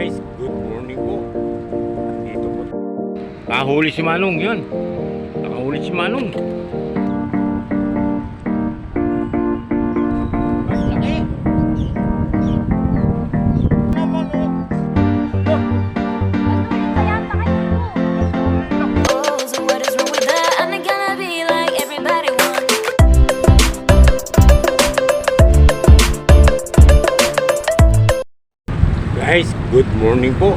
Guys, good morning po. Dito po. Nakahuli si Manong, yun. Nakahuli si Manong. Morning po.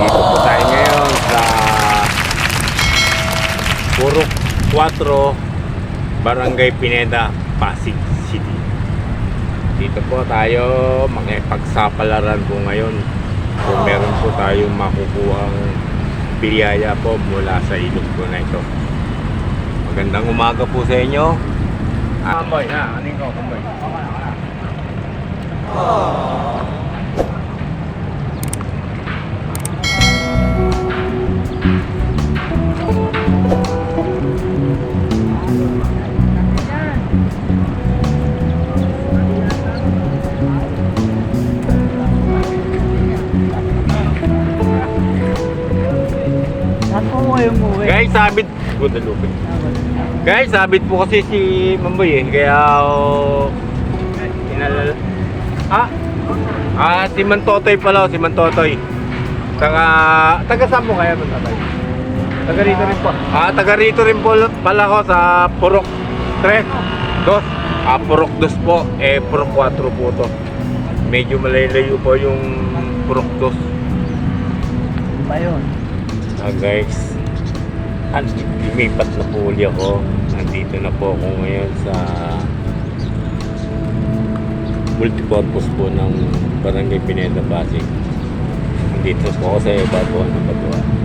Dito po tayo ngayon sa Purok 4, Barangay Pineda, Pasig City. Dito po tayo makipagsapalaran po ngayon. Kung meron po tayong makukuhang biyaya po mula sa ilog po na ito. Magandang umaga po sa inyo. Ah, kamboy na. Aning ko, kamboy. Saan Guadalupe. Guys, sabit po kasi si Mamboy eh. Kaya, oh, inalala. Ah, ah, si Mantotoy pala, oh, si Mantotoy. Taga, taga saan po kaya Mantotoy? Taga rito rin po. Ah, taga rito rin po pala ko sa Purok 3, 2. Ah, Purok 2 po. Eh, Purok 4 po to. Medyo malayo po yung Purok 2. Ba yun? Ah guys, at lumipat na po uli ako. Nandito na po ako ngayon sa multipurpose po ng Barangay Pineda Pasig. Nandito po ako sa Batuan ng Batuan.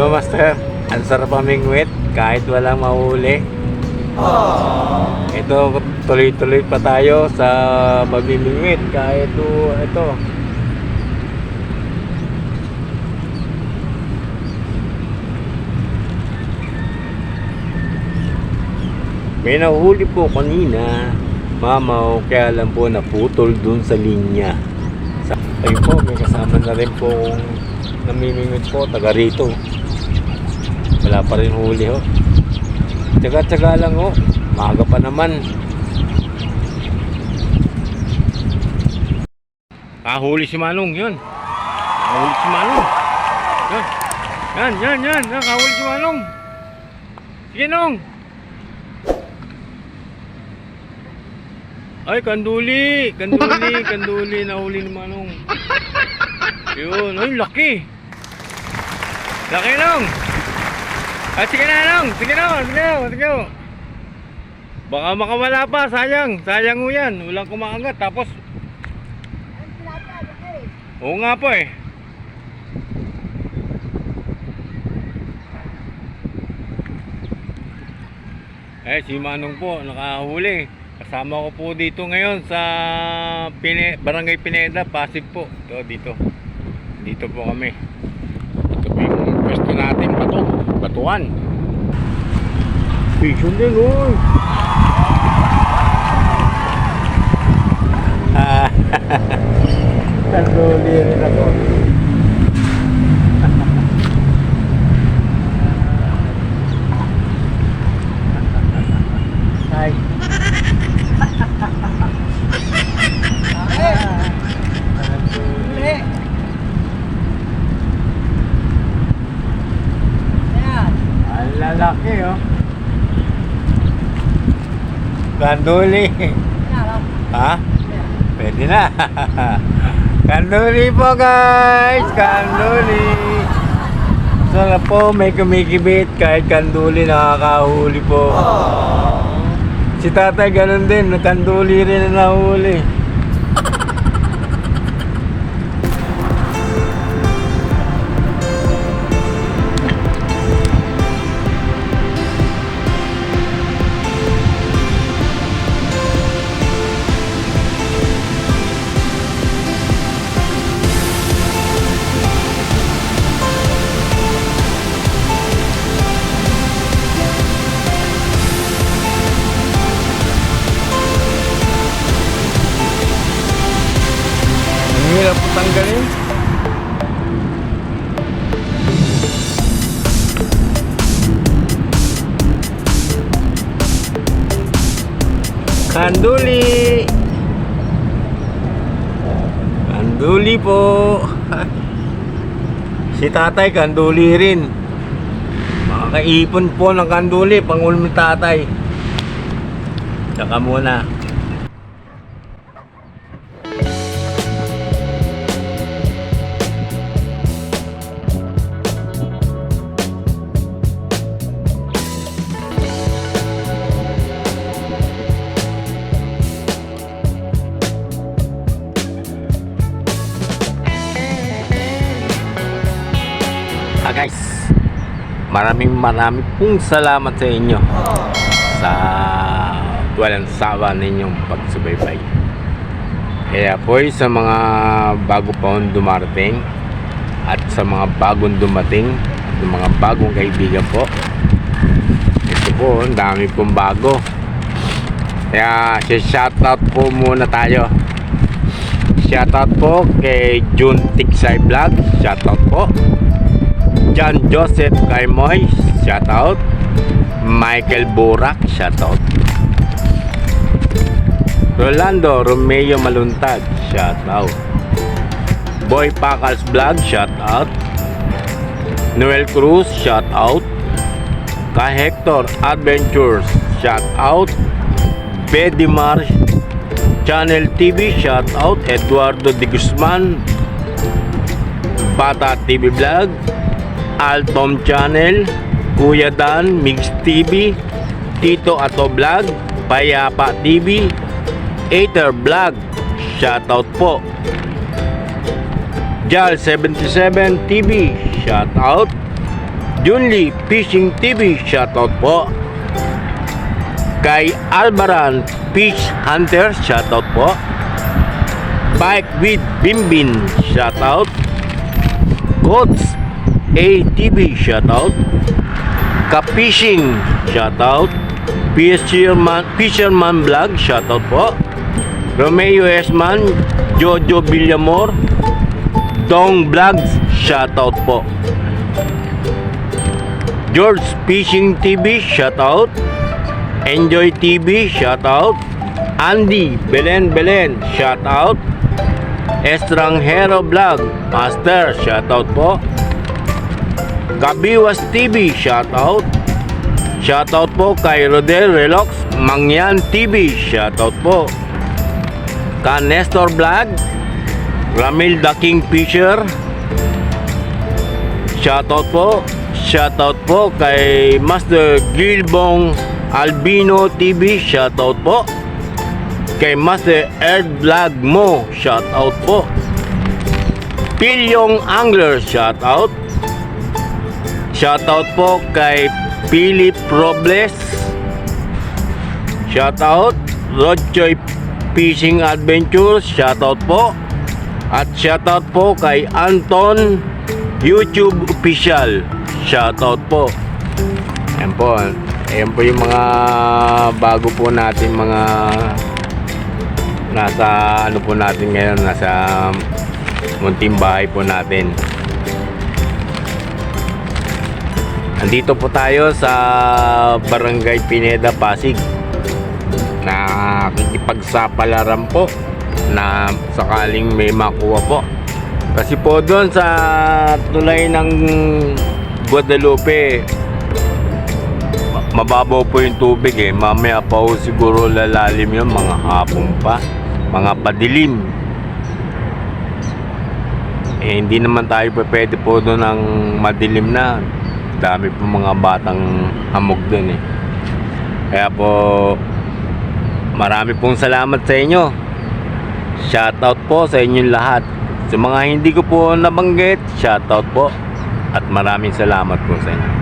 Ba Master? Ang sarap amingwit kahit walang mahuli. Ito, tuloy-tuloy pa tayo sa mamimingwit kahit ito, ito. May nahuli po kanina, mamaw, kaya lang po naputol dun sa linya. Ayun po, may kasama na rin po namimingwit po, taga rito. Wala pa rin huli ho. Tsaga-tsaga lang ho. Maaga pa naman. Kahuli si Manong, yun. Kahuli si Manong. Yan, yan, yan, yan. yan kahuli si Manong. Sige, Nong. Ay, kanduli. Kanduli, kanduli. Nahuli ni Manong. Yun. Ay, laki. Laki, Nong. Ah, sige na, Nong. Sige na, sige na, sige na. Baka makawala pa, sayang. Sayang mo yan. Walang kumaangat. Tapos, oo nga po eh. Eh, si Manong po, nakahuli. Kasama ko po dito ngayon sa Pine, Barangay Pineda, Pasig po. Ito, dito. Dito po kami. Ito po yung pwesto natin, bato. Batuan. Vision din, oy. Nanduli rin ako. Kanduli. Ha? Pwede na. Kanduli po guys! Kanduli! Sarap po, may kumikibit kahit kanduli nakakahuli po. Si tatay ganun din, kanduli rin na nahuli. Kanduli! Kanduli po! si tatay kanduli rin. Makakaipon po ng kanduli, pangulo ni tatay. Tsaka muna. Maraming maraming pong salamat sa inyo sa walang sawa ninyong pagsubaybay. Kaya po sa mga bago pa dumarating at sa mga bagong dumating at mga bagong kaibigan po. Ito po, ang dami pong bago. Kaya shoutout po muna tayo. Shoutout po kay June Tiksay Vlog. Shoutout po. John Joseph Kaimoy, shout out. Michael Burak, shout out. Rolando Romeo Maluntag, shout out. Boy Pacals Vlog, shout out. Noel Cruz, shout out. Ka Hector Adventures, shout out. Bedimar Channel TV, shout out. Eduardo De Guzman, Bata TV Vlog, Altom Channel, Kuya Dan, Mix TV, Tito Ato Vlog, Payapa TV, Aether Vlog, shoutout po. Jal77 TV, shoutout. Junli Fishing TV, shoutout po. Kay Albaran Fish Hunter, shoutout po. Bike with Bimbin, shoutout. Codes ATV shoutout Ka-Fishing shoutout Fisherman, Fisherman Vlog shoutout po Romeo Esman Jojo Villamor Dong Vlogs shoutout po. George Fishing TV shoutout Enjoy TV shoutout Andy Belen Belen shoutout Estranghero Vlog Master shoutout po Kabiwas TV shoutout. Shoutout po kay Rodel Relox Mangyan TV shoutout po. Ka Nestor Vlog Ramil the Kingfisher. Shoutout po Shoutout po kay Master Gilbong Albino TV Shoutout po. Kay Master Erd Vlog mo Shoutout po. Pilyong Angler Shoutout Shoutout po kay Philip Robles. Shoutout. Rodchoy Fishing Adventures. Shoutout po. At shoutout po kay Anton YouTube Official. Shoutout po. Ayan po. Ayan po yung mga bago po natin mga nasa ano po natin ngayon nasa munting bahay po natin Andito po tayo sa Barangay Pineda, Pasig na kikipagsapalaran po na sakaling may makuha po. Kasi po doon sa tulay ng Guadalupe ma- mababaw po yung tubig eh. Mamaya pa po siguro lalalim yun, mga hapon pa, mga padilim. Eh, hindi naman tayo pa pwede po doon ng madilim na. Dami po mga batang hamog doon eh. Kaya po, marami pong salamat sa inyo. Shoutout po sa inyong lahat. Sa mga hindi ko po nabanggit, shoutout po. At maraming salamat po sa inyo.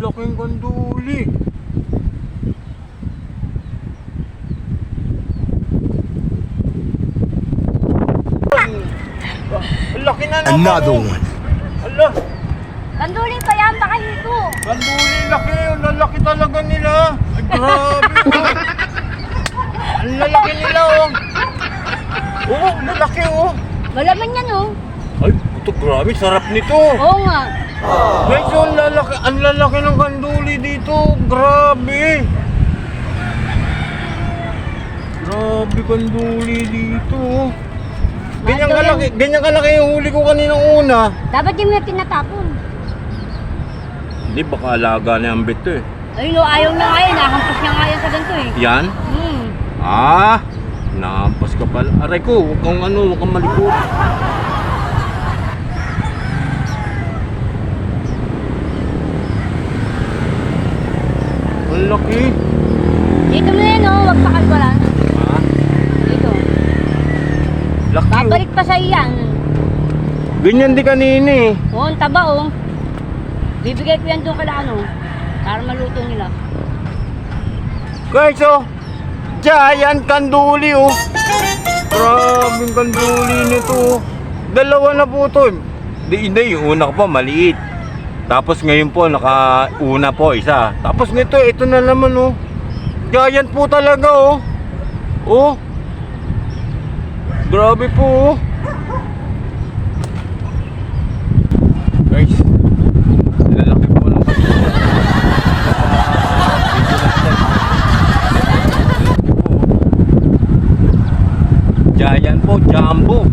Laking kanduli. Ang laki na naman. Another oh. one. Ala, Kanduling pa yan, baka hito. kanduli laki. Ang lalaki talaga nila. Ay, grabe. oh. Ang lalaki nila, oh. Oh, ang lalaki, oh. Malaman yan, oh. Ay, ito grabe. Sarap nito. Oo nga. Guys, oh, ang lalaki, ang lalaki ng kanduli dito. Grabe. Grabe kanduli dito. Ganyan kalaki, ganyan kalaki yung huli ko kaninang una. Dapat yung may tinatapon. Hindi, baka alaga na yung bito eh. Ayun, oh, ayaw na nga yan. Nakampas niya nga yan sa ganito, eh. Yan? Hmm. Ah, naampas ka pala. Aray ko, huwag kang ano, huwag kang malikot. Laki. Dito mo na yan, oh. Huwag pa kalbalan. Ha? Dito. Laki. oh. Babalik pa sa iyan. Ganyan di kanina eh. Oo, ang taba, oh. Bibigay ko yan doon kala ano. Para maluto nila. Guys, oh. Giant kanduli, oh. Grabing kanduli nito. oh. Dalawa na po to. Di, hindi, yung una ko pa maliit. Tapos ngayon po, naka-una po, isa. Tapos nito, ito na naman, oh. Giant po talaga, oh. Oh. Grabe po, oh. Guys, lalaki po Giant po, jumbo.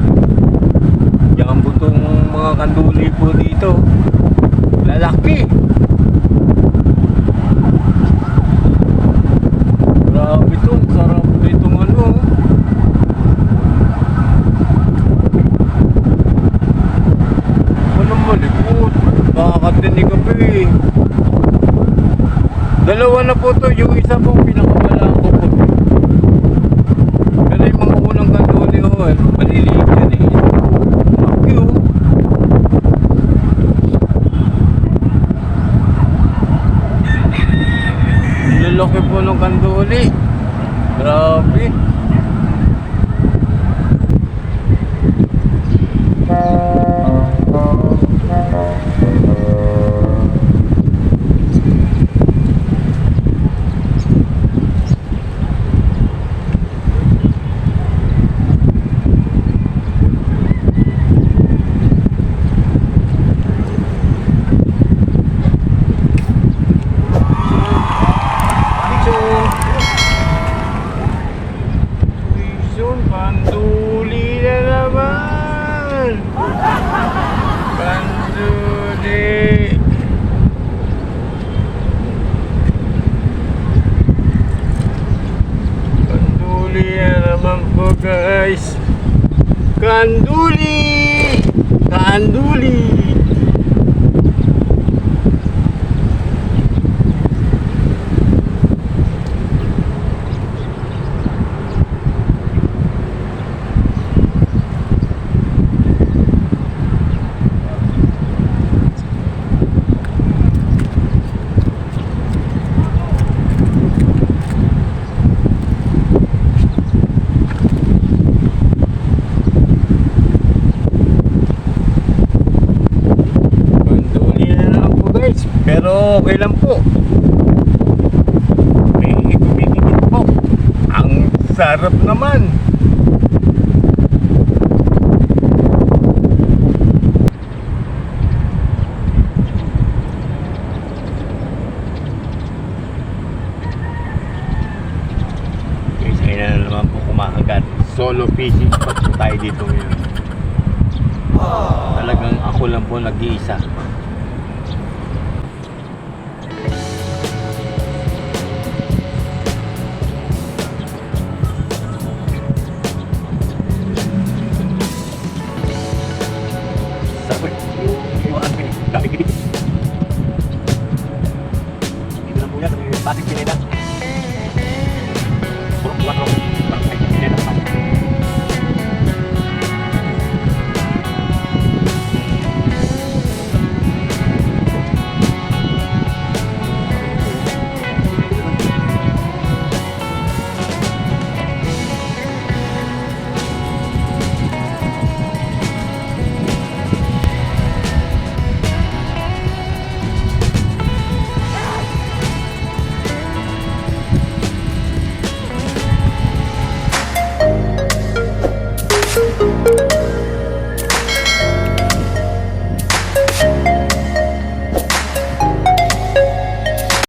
Jumbo tong mga kanduli po dito. Lalaki. Grabe to, sarap nitong ano. Walang malikot. Nakakatinig ka pa eh. Dalawa na po to, yung isa po pinakawalaan ko po. Pero yung mga unang kanduli ko, eh, maliliit yan eh. Laki oh. Kanduli. Grabe. Kanduli na naman po guys. Kanduli! Kanduli! Pero okay lang po. May kumikikit po. Ang sarap naman. Guys, ayun na naman po kumakagat. Solo fishing spot po tayo dito ngayon. Talagang ako lang po nag-iisa.